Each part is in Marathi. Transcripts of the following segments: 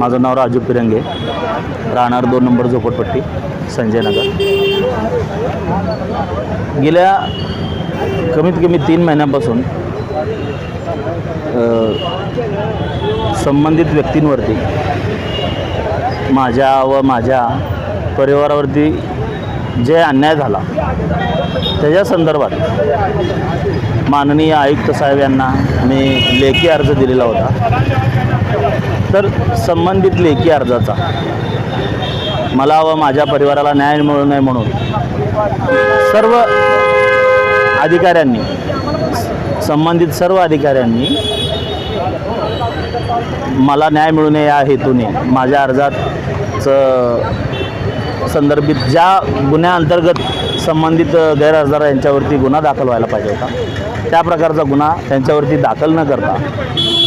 माझं नाव राजू पिरंगे. राहणार दोन नंबर झोपडपट्टी संजय नगर. गेल्या कमीत कमी तीन महिन्यापासून संबंधित व्यक्तींवरती माझ्या व माझ्या परिवारावरती जे अन्याय झाला त्याच्या संदर्भात माननीय आयुक्त साहेब यांना मी लेखी अर्ज दिलेला होता. तर संबंधित लेखी अर्जाचा. मला व माझ्या परिवाराला न्याय मिळू नये म्हणून. सर्व अधिकाऱ्यांनी संबंधित सर्व अधिकाऱ्यांनी मला न्याय मिळू नये या हेतूने माझ्या अर्जाचं संदर्भित ज्या गुन्ह्याअंतर्गत संबंधित गैरहजदार यांच्यावरती गुन्हा दाखल व्हायला पाहिजे होता. त्या प्रकारचा गुन्हा त्यांच्यावरती दाखल न करता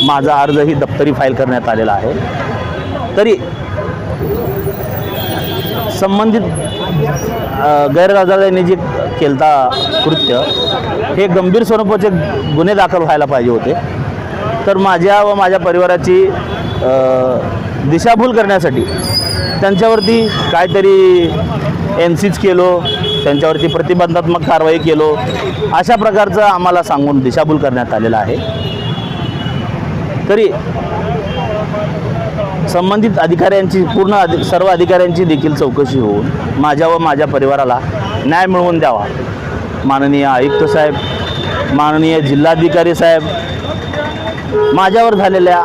माझा अर्जही दप्तरी फाईल करण्यात आलेला आहे. तरी संबंधित अ, गैरहजदारांनी जे केलता कृत्य हे गंभीर स्वरूपाचे गुन्हे दाखल व्हायला पाहिजे होते. तर माझ्या व माझ्या परिवाराची दिशाभूल करण्यासाठी त्यांच्यावरती काहीतरी एन सीच केलो त्यांच्यावरती प्रतिबंधात्मक कारवाई केलो. अशा प्रकारचं आम्हाला सांगून दिशाभूल करण्यात आलेलं आहे. तरी संबंधित अधिकाऱ्यांची पूर्ण अधि सर्व अधिकाऱ्यांची देखील चौकशी होऊन माझ्या व माझ्या परिवाराला न्याय मिळवून द्यावा. माननीय आयुक्त साहेब माननीय जिल्हाधिकारी साहेब माझ्यावर झालेल्या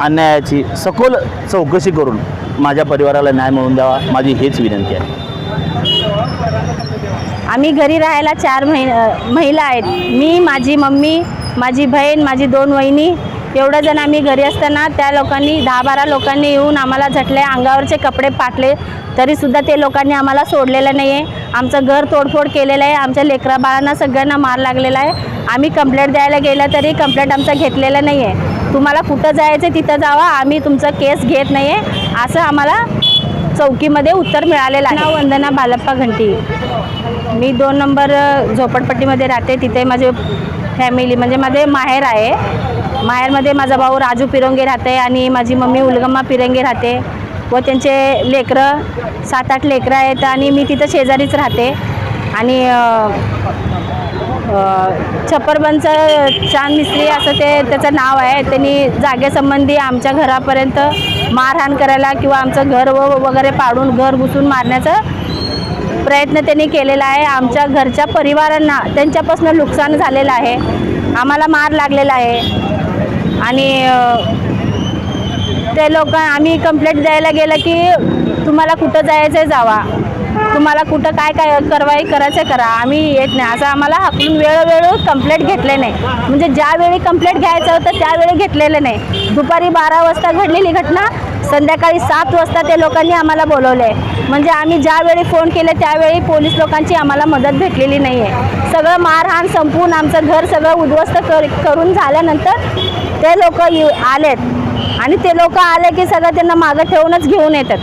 अन्यायाची सखोल चौकशी करून माझ्या परिवाराला न्याय मिळवून द्यावा. माझी हेच विनंती आहे. आम्ही घरी राहायला चार महिन महिला आहेत. मी माझी मम्मी माझी बहीण माझी दोन वहिनी एवढं जण आम्ही घरी असताना त्या लोकांनी दहा बारा लोकांनी येऊन आम्हाला झटले अंगावरचे कपडे पाटले तरीसुद्धा ते लोकांनी आम्हाला सोडलेलं नाही आहे आमचं घर तोडफोड केलेलं आहे आमच्या लेकरा बाळांना सगळ्यांना मार लागलेला आहे. आम्ही कंप्लेंट द्यायला गेलं तरी कंप्लेंट आमचं घेतलेलं नाही आहे तुम्हाला कुठं जायचं तिथं जावा आम्ही तुमचं केस घेत नाही आहे असं आम्हाला चौकीमध्ये उत्तर मिळालेलं आहे. नाव वंदना बालप्पा घंटी. मी दोन नंबर झोपडपट्टीमध्ये राहते. तिथे माझे फॅमिली म्हणजे माझे माहेर आहे. माहेरमध्ये माझा भाऊ राजू पिरंगे राहते आणि माझी मम्मी उलगम्मा पिरंगे राहते व त्यांचे लेकरं सात आठ लेकरं आहेत आणि मी तिथं शेजारीच राहते. आणि छप्परबनचं चांद मिस्त्री असं ते त्याचं नाव आहे. त्यांनी जागेसंबंधी आमच्या घरापर्यंत मारहाण करायला किंवा आमचं घर व वगैरे पाडून घर घुसून मारण्याचं प्रयत्न त्यांनी केलेला आहे. आमच्या घरच्या परिवारांना त्यांच्यापासून नुकसान झालेलं आहे. आम्हाला मार लागलेला आहे. आणि ते लोक आम्ही कंप्लेंट द्यायला गेलं की तुम्हाला कुठं जायचं आहे जावा. तुम्हाला कुठं काय काय कारवाई करायचं आहे करा. आम्ही येत नाही. असं आम्हाला हाकलून वेळोवेळी कंप्लेंट घेतले नाही. म्हणजे ज्यावेळी कंप्लेंट घ्यायचं होतं त्यावेळी घेतलेलं नाही. दुपारी बारा वाजता घडलेली घटना संध्याकाळी सात वाजता ते लोकांनी आम्हाला बोलवले म्हणजे आम्ही ज्यावेळी फोन केले त्यावेळी पोलीस लोकांची आम्हाला मदत भेटलेली नाही आहे सगळं मारहाण संपवून आमचं घर सगळं उद्ध्वस्त कर करून झाल्यानंतर ते लोक आलेत. आणि ते लोक आले की सगळं त्यांना मागं ठेवूनच घेऊन येतात.